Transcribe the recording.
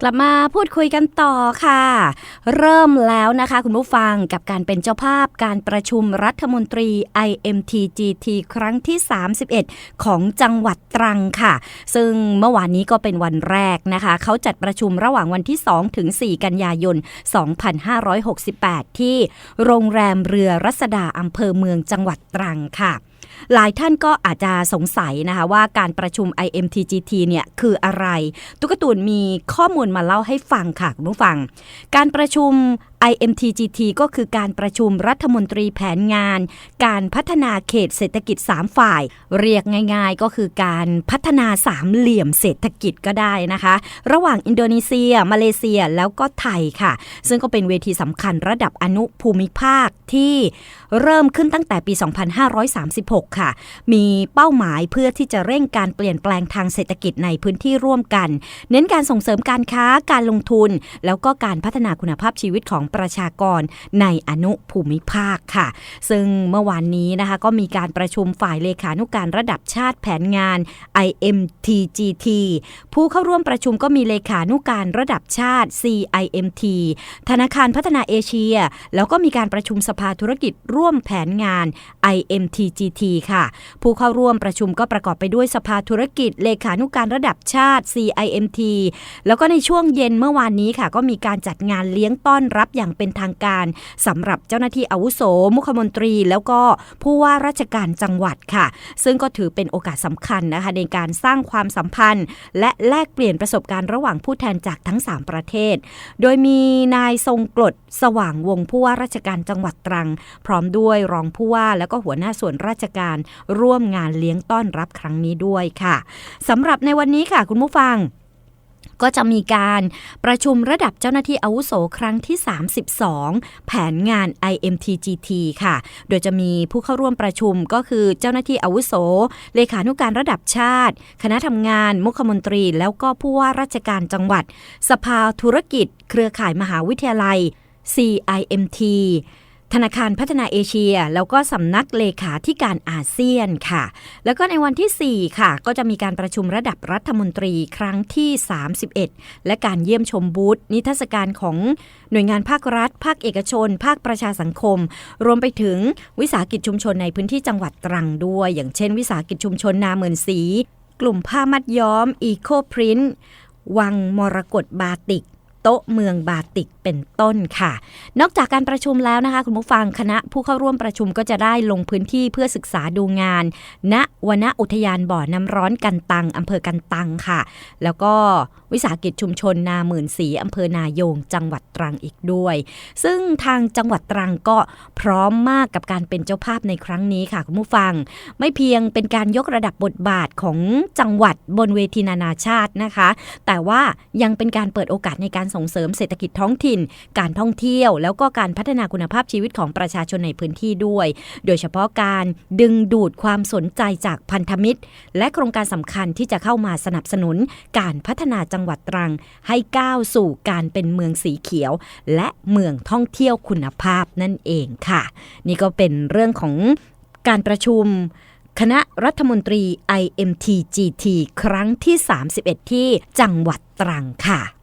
กลับมาพูดคุยกันต่อค่ะ เริ่มแล้วนะคะคุณผู้ฟังกับการเป็นเจ้าภาพการประชุมรัฐมนตรี IMTGT ครั้งที่ 31 ของจังหวัดตรังค่ะ ซึ่งเมื่อวานนี้ก็เป็นวันแรกนะคะ เขาจัดประชุมระหว่างวันที่ 2 ถึง 4 กันยายน 2568 ที่โรงแรมเรือรัศดาอำเภอเมืองจังหวัดตรังค่ะ หลายท่านก็อาจจะสงสัยนะคะว่าการประชุม IMTGT เนี่ยคืออะไร ตุ๊กตูนมีข้อมูลมาเล่าให้ฟังค่ะคุณผู้ฟัง การประชุม IMTGT ก็คือการประชุมรัฐมนตรีแผนงาน การพัฒนาเขตเศรษฐกิจ 3 ฝ่าย เรียกง่ายๆ ก็คือการพัฒนาสามเหลี่ยมเศรษฐกิจก็ได้นะคะ ระหว่างอินโดนีเซีย มาเลเซียแล้วก็ไทยค่ะ ซึ่งก็เป็นเวทีสำคัญระดับอนุภูมิภาคที่เริ่มขึ้นตั้งแต่ปี 2536 ค่ะ มีเป้าหมายเพื่อที่จะเร่งการเปลี่ยนแปลงทางเศรษฐกิจในพื้นที่ร่วมกัน เน้นการส่งเสริมการค้าการลงทุน แล้วก็การพัฒนาคุณภาพชีวิตของประชากรในอนุภูมิภาคค่ะ ซึ่งเมื่อวานนี้นะคะก็มีการประชุมฝ่ายเลขานุการระดับชาติแผนงาน IMTGT ผู้เข้าร่วมประชุมก็มีเลขานุการระดับชาติ CIMT ธนาคารพัฒนาเอเชีย แล้วก็มีการประชุมสภาธุรกิจร่วมแผนงาน IMTGT ค่ะ ผู้เข้าร่วมประชุมก็ประกอบไปด้วยสภาธุรกิจ เลขานุการระดับชาติ CIMT แล้วก็ในช่วงเย็นเมื่อวานนี้ค่ะ ก็มีการจัดงานเลี้ยงต้อนรับอย่างเป็นทางการสำหรับเจ้าหน้าที่อาวุโส มุขมนตรี แล้วก็ผู้ว่าราชการจังหวัดค่ะ ซึ่งก็ถือเป็นโอกาสสำคัญนะคะในการสร้างความสัมพันธ์ และแลกเปลี่ยนประสบการณ์ระหว่างผู้แทนจากทั้ง 3 ประเทศ โดยมีนายทรงกรดสว่างวงผู้ว่าราชการจังหวัดตรัง พร้อมด้วยรองผู้ว่าแล้วก็หัวหน้าส่วนราชการร่วมงานเลี้ยงต้อนรับครั้งนี้ด้วยค่ะสำหรับในวันนี้ค่ะคุณผู้ฟัง ก็จะมีการประชุมระดับเจ้าหน้าที่อาวุโสครั้งที่ 32 แผนงาน IMTGT ค่ะ โดยจะมีผู้เข้าร่วมประชุมก็คือเจ้าหน้าที่อาวุโส เลขานุการระดับชาติ คณะทำงานมุขมนตรี แล้วก็ผู้ว่าราชการจังหวัด สภาธุรกิจ เครือข่ายมหาวิทยาลัย CIMT ธนาคารพัฒนาเอเชีย แล้วก็สำนักเลขาธิการอาเซียนค่ะ แล้วก็ในวันที่ 4 ค่ะ ก็จะมีการประชุมระดับรัฐมนตรีครั้งที่ 31 และการเยี่ยมชมบูธนิทรรศการของหน่วยงานภาครัฐ ภาคเอกชน ภาคประชาสังคม รวมไปถึงวิสาหกิจชุมชนในพื้นที่จังหวัดตรังด้วย อย่างเช่น วิสาหกิจชุมชนนาเมือนสี กลุ่มผ้ามัดย้อมอีโคพรินต์วังมรกตบาติก โต๊ะเมืองบาติกเป็นต้นค่ะ นอกจากการประชุมแล้วนะคะ คุณผู้ฟังคณะผู้เข้าร่วมประชุมก็จะได้ลงพื้นที่เพื่อศึกษาดูงาน ณวนอุทยานบ่อน้ำร้อนกันตังอำเภอกันตังค่ะ แล้วก็วิสาหกิจชุมชนนาหมื่นสีอำเภอนายง จังหวัดตรังอีกด้วย ซึ่งทางจังหวัดตรังก็พร้อมมากกับการเป็นเจ้าภาพในครั้งนี้ค่ะคุณผู้ฟัง ไม่เพียงเป็นการยกระดับบทบาทของจังหวัดบนเวทีนานาชาตินะคะ แต่ว่ายังเป็นการเปิดโอกาสในการส่งเสริมเศรษฐกิจท้องถิ่น การท่องเที่ยว แล้วก็การพัฒนาคุณภาพชีวิตของประชาชนในพื้นที่ด้วย โดยเฉพาะการดึงดูดความสนใจจากพันธมิตร และโครงการสำคัญที่จะเข้ามาสนับสนุน การพัฒนาจังหวัดตรัง ให้ก้าวสู่การเป็นเมืองสีเขียว และเมืองท่องเที่ยวคุณภาพนั่นเองค่ะ นี่ก็เป็นเรื่องของการประชุมคณะรัฐมนตรี IMTGT ครั้งที่ 31 ที่จังหวัดตรังค่ะ